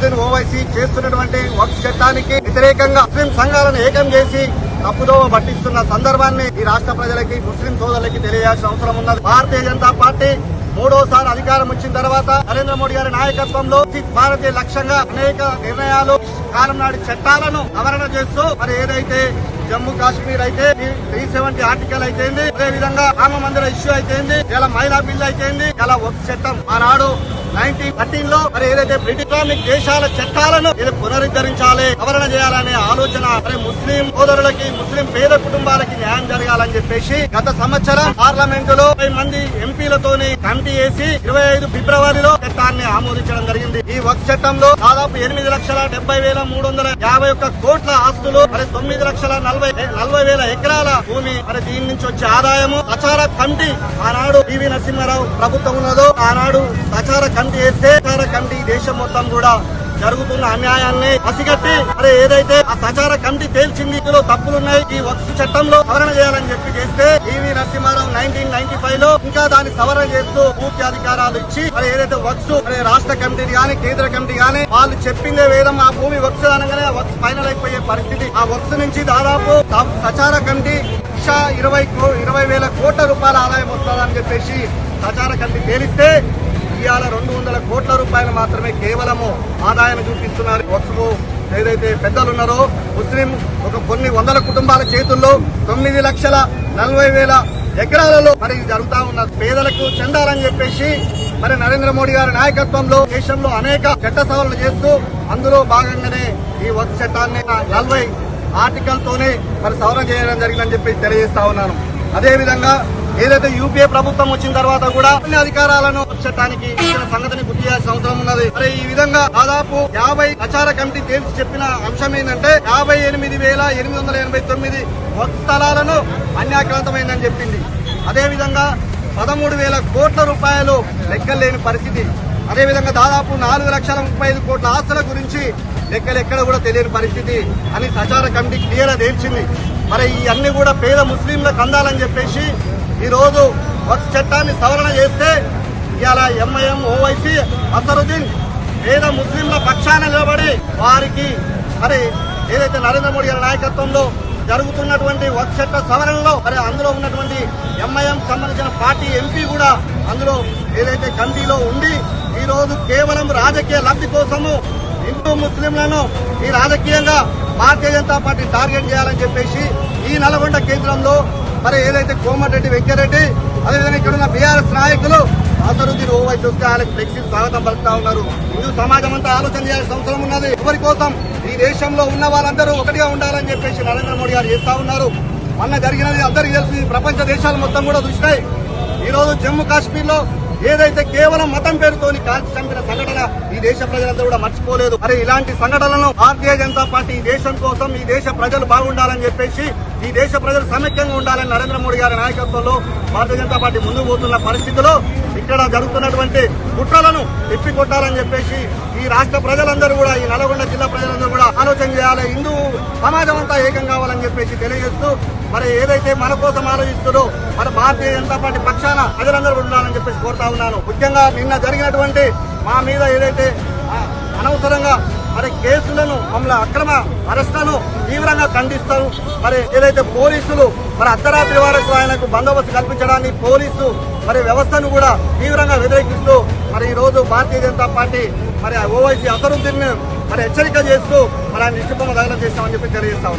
అసదుద్దీన్ ఓవైసీ చేస్తున్నటువంటి వక్ఫ్ చట్టానికి వ్యతిరేకంగా ముస్లిం సంఘాలను ఏకం చేసి తప్పుదోవ పట్టిస్తున్న సందర్భాన్ని ఈ రాష్ట్ర ప్రజలకి ముస్లిం సోదరులకి తెలియాల్సిన అవసరం ఉన్నది. భారతీయ జనతా పార్టీ మూడోసారి అధికారం వచ్చిన తర్వాత నరేంద్ర మోడీ గారి నాయకత్వంలో భారతీయ లక్ష్యంగా అనేక నిర్ణయాలు కాలం నాటి చట్టాలను సవరణ చేస్తూ మరి ఏదైతే జమ్మూ కాశ్మీర్ అయితే త్రీ సెవెంటీ ఆర్టికల్ అయితేంది అదే విధంగా రామ మందిర ఇష్యూ అయితేంది ఇలా మహిళా బిల్ అయితేంది ఇలా ఒక చట్టం. ఆనాడు నైన్టీన్ థర్టీన్లో మరి ఏదైతే బ్రిటిష్ దేశాల చట్టాలను ఇది పునరుద్ధరించాలి సవరణ చేయాలనే ఆలోచన మరి ముస్లిం సోదరులకి ముస్లిం పేద కుటుంబాలకి న్యాయం జరగాలని చెప్పేసి గత సంవత్సరం పార్లమెంట్లో మంది ఎంపీలతోని కమిటీ వేసి ఇరవై ఐదు ఫిబ్రవరిలో చట్టాన్ని ఆమోదించడం జరిగింది. ఈ వర్క్ చట్టంలో దాదాపు ఎనిమిది లక్షల డెబ్బై వేల మూడు వందల యాభై ఒక్క కోట్ల ఆస్తులు మరి తొమ్మిది లక్షల నలభై నలభై వేల ఎకరాల భూమి మరి దీని నుంచి వచ్చే ఆదాయము ప్రచార కమిటీ ఆనాడు పివి నరసింహారావు ప్రభుత్వం ఉన్నదో ఆనాడు ప్రచార కమిటీ వేస్తే ప్రచార కమిటీ దేశం మొత్తం కూడా జరుగుతున్న అన్యాయాన్ని పసిగట్టి మరి ఏదైతే ఆ సచార కమిటీ తేల్చింది ఇందులో తప్పులున్నాయి ఈ వక్స్ చట్టంలో సవరణ చేయాలని చెప్పి చేస్తే ఈవి నరసింహారావు నైన్టీన్ నైన్టీ ఫైవ్లో ఇంకా దాన్ని సవరణ చేస్తూ పూర్తి అధికారాలు ఇచ్చి మరి ఏదైతే వక్స్ రాష్ట్ర కమిటీ గాని కేంద్ర కమిటీ గాని వాళ్ళు చెప్పిందే వేదం ఆ భూమి వక్స్ అనగానే వక్స్ ఫైనల్ అయిపోయే పరిస్థితి. ఆ వక్స్ నుంచి దాదాపు ప్రచార కమిటీ లక్ష ఇరవై ఇరవై వేల కోట్ల రూపాయల ఆదాయం వస్తుందని చెప్పేసి ప్రచార కమిటీ తేలిస్తే ఇవాళ రెండు వందల కోట్ల రూపాయలు మాత్రమే కేవలము ఆదాయం చూపిస్తున్నారు. వక్ఫ్ ఏదైతే పెద్దలు ఉన్నారో ముస్లిం ఒక కొన్ని వందల కుటుంబాల చేతుల్లో తొమ్మిది లక్షల నలభై వేల ఎకరాలలో మరి ఇది జరుగుతా ఉన్న పేదలకు చెందాలని చెప్పేసి మరి నరేంద్ర మోడీ గారి నాయకత్వంలో దేశంలో అనేక చట్ట సవరణలు చేస్తూ అందులో భాగంగానే ఈ వక్ఫ్ చట్టాన్ని నలభై ఆర్టికల్ తోనే మరి సవరణ చేయడం జరిగిందని చెప్పి తెలియజేస్తా ఉన్నాను. అదేవిధంగా ఏదైతే యూపీఏ ప్రభుత్వం వచ్చిన తర్వాత కూడా అన్ని అధికారాలను చట్టానికి ఇచ్చిన సంగతిని గుర్తు చేయాల్సిన అవసరం ఉన్నది. మరి ఈ విధంగా దాదాపు యాభై ప్రచార కమిటీ తేల్చి చెప్పిన అంశం ఏంటంటే యాభై ఎనిమిది వేల ఎనిమిది వందల ఎనభై తొమ్మిది స్థలాలను అన్యాక్రాంతమైందని చెప్పింది. అదేవిధంగా పదమూడు వేల కోట్ల రూపాయలు లెక్కలేని పరిస్థితి. అదేవిధంగా దాదాపు నాలుగు లక్షల ముప్పై ఐదు కోట్ల ఆస్తుల గురించి లెక్కలు ఎక్కడ కూడా తెలియని పరిస్థితి అని సచార కమిటీ క్లియర్ తేల్చింది. మరి ఈ అన్ని కూడా పేద ముస్లింలకు అందాలని చెప్పేసి ఈరోజు రోజు చట్టాన్ని సవరణ చేస్తే ఇవాళ ఎంఐఎం ఓవైసీ అసరుద్దీన్ పేద ముస్లింల పక్షాన నిలబడి వారికి మరి ఏదైతే నరేంద్ర మోడీ గారి నాయకత్వంలో జరుగుతున్నటువంటి వక్ఫ్ చట్ట సవరణలో మరి అందులో ఉన్నటువంటి ఎంఐఎం సంబంధించిన పార్టీ ఎంపీ కూడా అందులో ఏదైతే కమిటీలో ఉండి ఈ రోజు కేవలం రాజకీయ లబ్ధి కోసము హిందూ ముస్లింలను ఈ రాజకీయంగా భారతీయ జనతా పార్టీ టార్గెట్ చేయాలని చెప్పేసి ఈ నల్గొండ కేంద్రంలో మరి ఏదైతే కోమటిరెడ్డి వెంకరెడ్డి అదేవిధంగా ఇక్కడ ఉన్న బీఆర్ఎస్ నాయకులు అసరుద్దీన్ ఓవైసీ వస్తే ఆయనకు ఫ్లెక్సీ స్వాగతం పలుకుతా ఉన్నారు. హిందూ సమాజం అంతా ఆలోచన చేయాల్సిన అవసరం ఉన్నది. ఎవరి కోసం? ఈ దేశంలో ఉన్న వాళ్ళందరూ ఒకటిగా ఉండాలని చెప్పేసి నరేంద్ర మోడీ గారు చేస్తా ఉన్నారు. మొన్న జరిగినది అందరికీ తెలుసు ప్రపంచ దేశాలు మొత్తం కూడా చూసినాయి. ఈ రోజు జమ్మూ కాశ్మీర్లో ఏదైతే కేవలం మతం పేరుతోని కాల్చి చంపిన సంఘటన ఈ దేశ ప్రజలందరూ కూడా మర్చిపోలేదు. మరి ఇలాంటి సంఘటనలను భారతీయ జనతా పార్టీ ఈ దేశం కోసం ఈ దేశ ప్రజలు బాగుండాలని చెప్పేసి ఈ దేశ ప్రజలు సమైక్యంగా ఉండాలని నరేంద్ర మోడీ గారి నాయకత్వంలో భారతీయ జనతా పార్టీ ముందుకు పోతున్న పరిస్థితిలో ఇక్కడ జరుగుతున్నటువంటి కుట్రలను తిప్పికొట్టాలని చెప్పేసి ఈ రాష్ట్ర ప్రజలందరూ కూడా ఈ నల్గొండ జిల్లా ప్రజలందరూ కూడా ఆలోచన చేయాలి. హిందూ సమాజం అంతా ఏకం కావాలని చెప్పేసి తెలియజేస్తూ మరి ఏదైతే మన కోసం ఆలోచిస్తుందో మన భారతీయ జనతా పార్టీ పక్షాన ప్రజలందరూ ఉండాలని చెప్పేసి కోరుతా ఉన్నాను. ముఖ్యంగా నిన్న జరిగినటువంటి మా మీద ఏదైతే అనవసరంగా మరి కేసులను మమ్మల్ని అక్రమ అరెస్టులను తీవ్రంగా ఖండిస్తారు. మరి ఏదైతే పోలీసులు మరి అర్ధరాత్రి వరకు ఆయనకు బందోబస్తు కల్పించడాన్ని పోలీసు మరి వ్యవస్థను కూడా తీవ్రంగా వ్యతిరేకిస్తూ మరి ఈ రోజు భారతీయ జనతా పార్టీ మరి ఓవైసీ అసరుద్దీన్ మరి హెచ్చరిక చేస్తూ మరి ఆయన నిశ్చిపమ దగనం చేస్తామని చెప్పి తెలియజేస్తా